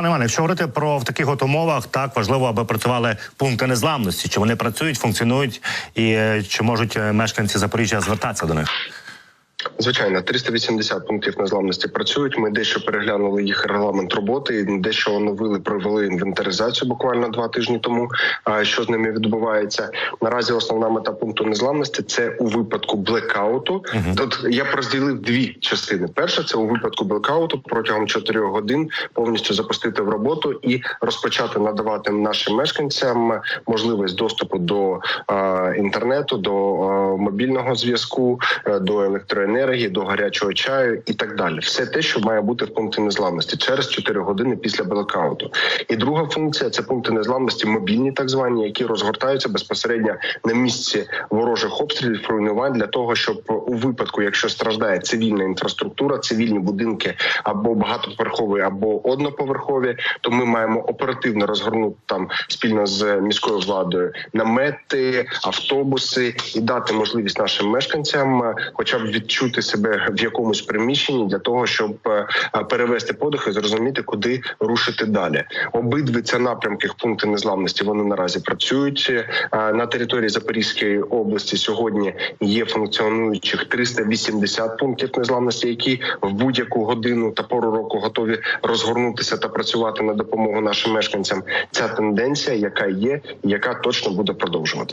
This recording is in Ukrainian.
Пане Іване, якщо говорити про в таких от умовах, так важливо, аби працювали пункти незламності. Чи вони працюють, функціонують, і е, чи можуть е, мешканці Запоріжжя звертатися до них? Звичайно, 380 пунктів незламності працюють. Ми дещо переглянули їх регламент роботи, дещо оновили, провели інвентаризацію буквально два тижні тому. А що з ними відбувається наразі? Основна мета пункту незламності це у випадку блекауту. Тут я розділив дві частини. Перша це у випадку блекауту протягом 4 годин повністю запустити в роботу і розпочати надавати нашим мешканцям можливість доступу до інтернету, до е, мобільного зв'язку, е, до електроенергії, до гарячого чаю і так далі. Все те, що має бути в пункті незламності через 4 години після блекауту. І друга функція це пункти незламності, мобільні, так звані, які розгортаються безпосередньо на місці ворожих обстрілів, руйнувань для того, щоб у випадку, якщо страждає цивільна інфраструктура, цивільні будинки або багатоповерхові, або одноповерхові, то ми маємо оперативно розгорнути там спільно з міською владою намети, автобуси і дати можливість нашим мешканцям, е, хоча б відчути себе в якомусь приміщенні для того, щоб е, перевести подих і зрозуміти, куди рушити далі. Обидві це напрямки пункти незламності. Вони наразі працюють Е, на території Запорізької області. Сьогодні є функціонуючих 380 пунктів незламності, які в будь-яку годину та пору року готові розгорнутися та працювати на допомогу нашим мешканцям. Ця тенденція, яка є, яка точно буде продовжуватися.